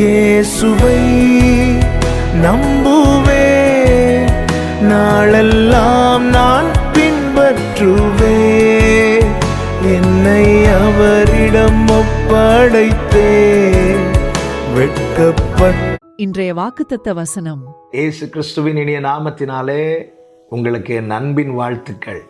இயேசுவை நம்புவேன் நாளெல்லாம் நான் பின்பற்றுவேன் என்னை அவரிடம் ஒப்படைத்தேன். வெட்கப்பட்ட இன்றைய வாக்குத்தத்த வசனம். இயேசு கிறிஸ்துவின் இனிய நாமத்தினாலே உங்களுக்கு என் அன்பின் வாழ்த்துக்கள்.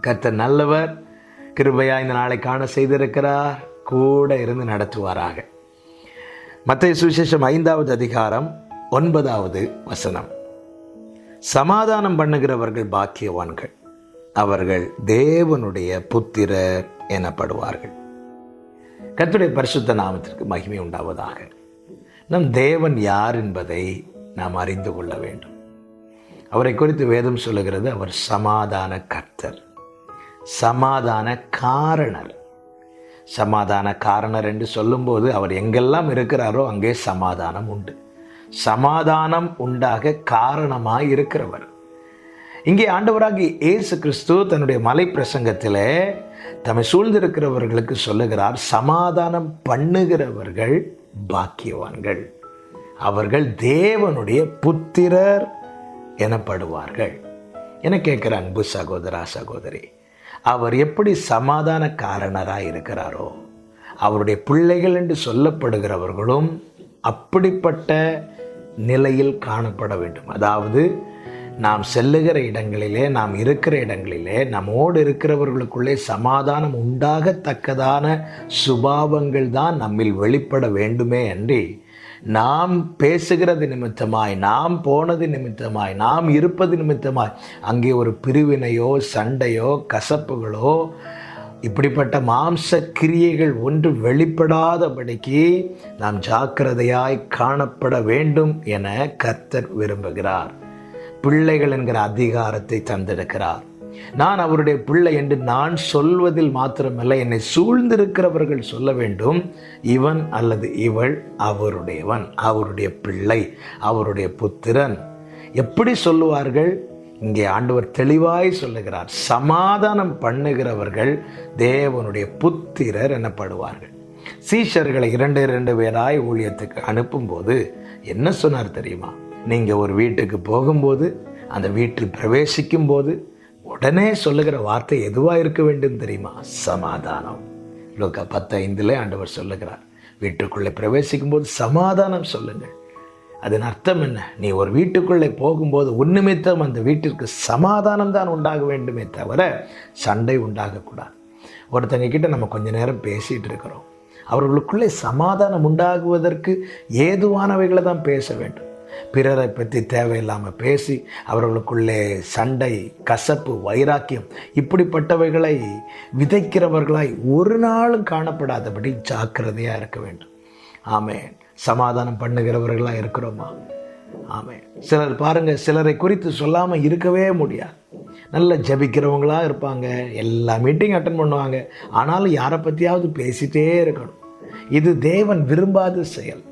கர்த்தர் நல்லவர் கிருபையா இந்த நாளை காண செய்திருக்கிறார் கூட இருந்து நடத்துவாராக. மத்திய சுவிசேஷம் ஐந்தாவது அதிகாரம் ஒன்பதாவது வசனம். சமாதானம் பண்ணுகிறவர்கள் பாக்கியவான்கள். அவர்கள் தேவனுடைய புத்திரர் எனப்படுவார்கள். கத்துடைய பரிசுத்த நாமத்திற்கு மகிமை உண்டாவதாக. நம் தேவன் யார் என்பதை நாம் அறிந்து கொள்ள வேண்டும். அவரை குறித்து வேதம் சொல்லுகிறது அவர் சமாதான கர்த்தர். சமாதான காரணர். சமாதான காரணர் என்று சொல்லும்போது அவர் எங்கெல்லாம் இருக்கிறாரோ அங்கே சமாதானம் உண்டு. சமாதானம் உண்டாக காரணமாக இருக்கிறவர். இங்கே ஆண்டவராகி இயேசு கிறிஸ்து தன்னுடைய மலை பிரசங்கத்தில் தம்மை சூழ்ந்திருக்கிறவர்களுக்கு சொல்லுகிறார் சமாதானம் பண்ணுகிறவர்கள் பாக்கியவான்கள். அவர்கள் தேவனுடைய புத்திரர் எனப்படுவார்கள். என கேட்குற அன்பு சகோதரா சகோதரி அவர் எப்படி சமாதான காரணராக இருக்கிறாரோ அவருடைய பிள்ளைகள் என்று சொல்லப்படுகிறவர்களும் அப்படிப்பட்ட நிலையில் காணப்பட வேண்டும். அதாவது நாம் செல்லுகிற இடங்களிலே நாம் இருக்கிற இடங்களிலே நம்மோடு இருக்கிறவர்களுக்குள்ளே சமாதானம் உண்டாகத்தக்கதான சுபாவங்கள் தான் நம்மில் வெளிப்பட வேண்டுமே அன்றி நாம் பேசுகிறது நிமித்தமாய் நாம் போனது நிமித்தமாய் நாம் இருப்பது நிமித்தமாய் அங்கே ஒரு பிரிவினையோ சண்டையோ கசப்புகளோ இப்படிப்பட்ட மாம்ச கிரியைகள் ஒன்று வெளிப்படாதபடிக்கு நாம் ஜாக்கிரதையாய் காணப்பட வேண்டும் என கர்த்தர் விரும்புகிறார். பிள்ளைகள் என்கிற அதிகாரத்தை தந்திருக்கிறார். நான் அவருடைய பிள்ளை என்று நான் சொல்வதில் மாத்திரமல்ல. என்னை சூழ்ந்திருக்கிறவர்கள் சொல்ல வேண்டும். இவன் அல்லது இவள் அவருடையவன் அவருடைய பிள்ளை அவருடைய புத்திரன். எப்படி சொல்லுவார்கள்? இங்கே ஆண்டவர் தெளிவாய் சொல்லுகிறார். சமாதானம் பண்ணுகிறவர்கள் தேவனுடைய புத்திரர் எனப்படுவார்கள். சீஷர்களை இரண்டு இரண்டு பேராய் ஊழியத்துக்கு அனுப்பும்போது என்ன சொன்னார் தெரியுமா? நீங்கள் ஒரு வீட்டுக்கு போகும்போது அந்த வீட்டில் பிரவேசிக்கும் போது உடனே சொல்லுகிற வார்த்தை எதுவாக இருக்க வேண்டும் தெரியுமா? சமாதானம். லோக்கா பத்து ஐந்தில் ஆண்டவர் சொல்லுகிறார். வீட்டுக்குள்ளே பிரவேசிக்கும்போது சமாதானம் சொல்லுங்கள். அதன் அர்த்தம் என்ன? நீ ஒரு வீட்டுக்குள்ளே போகும்போது உன்னிமித்தம் அந்த வீட்டிற்கு சமாதானம் தான் உண்டாக வேண்டுமே தவிர சண்டை உண்டாகக்கூடாது. ஒருத்தங்க கிட்ட நம்ம கொஞ்ச நேரம் பேசிகிட்டு இருக்கிறோம். அவர்களுக்குள்ளே சமாதானம் உண்டாகுவதற்கு ஏதுவானவைகளை தான் பேச வேண்டும். பிறரை பற்றி தேவையில்லாமல் பேசி அவர்களுக்குள்ளே சண்டை கசப்பு வைராக்கியம் இப்படிப்பட்டவைகளை விதைக்கிறவர்களாய் ஒரு நாளும் காணப்படாதபடி ஜாக்கிரதையாக இருக்க வேண்டும். ஆமே சமாதானம் பண்ணுகிறவர்களாக இருக்கிறோமா? ஆமே சிலர் பாருங்கள் சிலரை குறித்து சொல்லாமல் இருக்கவே முடியாது. நல்ல ஜபிக்கிறவங்களாக இருப்பாங்க எல்லா மீட்டிங் அட்டன் பண்ணுவாங்க ஆனாலும் யாரை பற்றியாவது பேசிட்டே இருக்கணும். இது தேவன் விரும்பாத செயல்.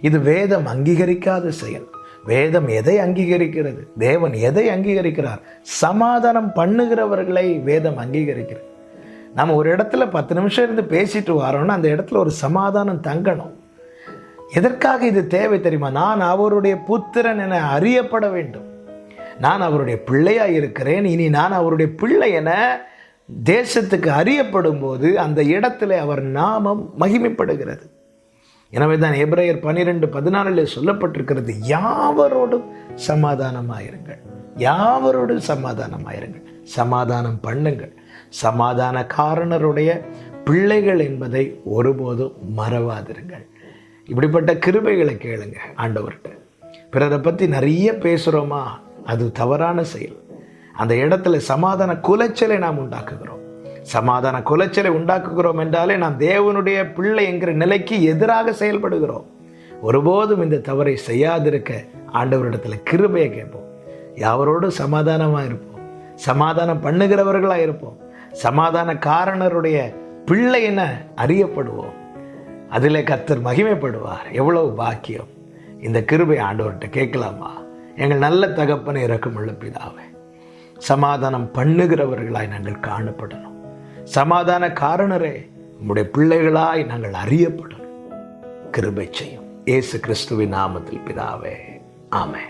இது வேதம் அங்கீகரிக்காத செயல். வேதம் எதை அங்கீகரிக்கிறது? தேவன் எதை அங்கீகரிக்கிறார்? சமாதானம் பண்ணுகிறவர்களை வேதம் அங்கீகரிக்கிறது. நம்ம ஒரு இடத்துல பத்து நிமிஷம் இருந்து பேசிட்டு வரோம்னா அந்த இடத்துல ஒரு சமாதானம் தங்கணும். எதற்காக இது தேவை தெரியுமா? நான் அவருடைய புத்திரன் என அறியப்பட வேண்டும். நான் அவருடைய பிள்ளையாக இருக்கிறேன். இனி நான் அவருடைய பிள்ளை என தேசத்துக்கு அறியப்படும் போது அந்த இடத்துல அவர் நாமம் மகிமைப்படுகிறது. எனவே தான் எப்ரையர் பன்னிரெண்டு பதினாலில் சொல்லப்பட்டிருக்கிறது யாவரோடும் சமாதானமாயிருங்கள். யாவரோடும் சமாதானமாயிருங்கள். சமாதானம் பண்ணுங்கள். சமாதான காரணருடைய பிள்ளைகள் என்பதை ஒருபோதும் மறவாதிருங்கள். இப்படிப்பட்ட கிருபைகளை கேளுங்க ஆண்டவர்கிட்ட. பிறரை பற்றி நிறைய பேசுகிறோமா அது தவறான செயல். அந்த இடத்துல சமாதான குலைச்சலை நாம் உண்டாக்குகிறோம். சமாதான குலைச்சலை உண்டாக்குகிறோம் என்றாலே நாம் தேவனுடைய பிள்ளை என்கிற நிலைக்கு எதிராக செயல்படுகிறோம். ஒருபோதும் இந்த தவறை செய்யாதிருக்க ஆண்டவரிடத்தில் கிருபையை கேட்போம். யாவரோடும் சமாதானமாக இருப்போம். சமாதானம் பண்ணுகிறவர்களாக இருப்போம். சமாதான காரணருடைய பிள்ளை என அறியப்படுவோம். அதிலே கர்த்தர் மகிமைப்படுவார். எவ்வளவு பாக்கியம். இந்த கிருபை ஆண்டவர்கிட்ட கேட்கலாமா? எங்கள் நல்ல தகப்பனை இறக்கமுள்ள பிதாவை சமாதானம் பண்ணுகிறவர்களாய் நாங்கள் காணப்படணும். சமாதான காரணரே. உங்களுடைய பிள்ளைகளாய் நாங்கள் அறியப்படணும் கிருபை செய்யும். ஏசு கிறிஸ்துவின் நாமத்தில் பிதாவே. ஆமே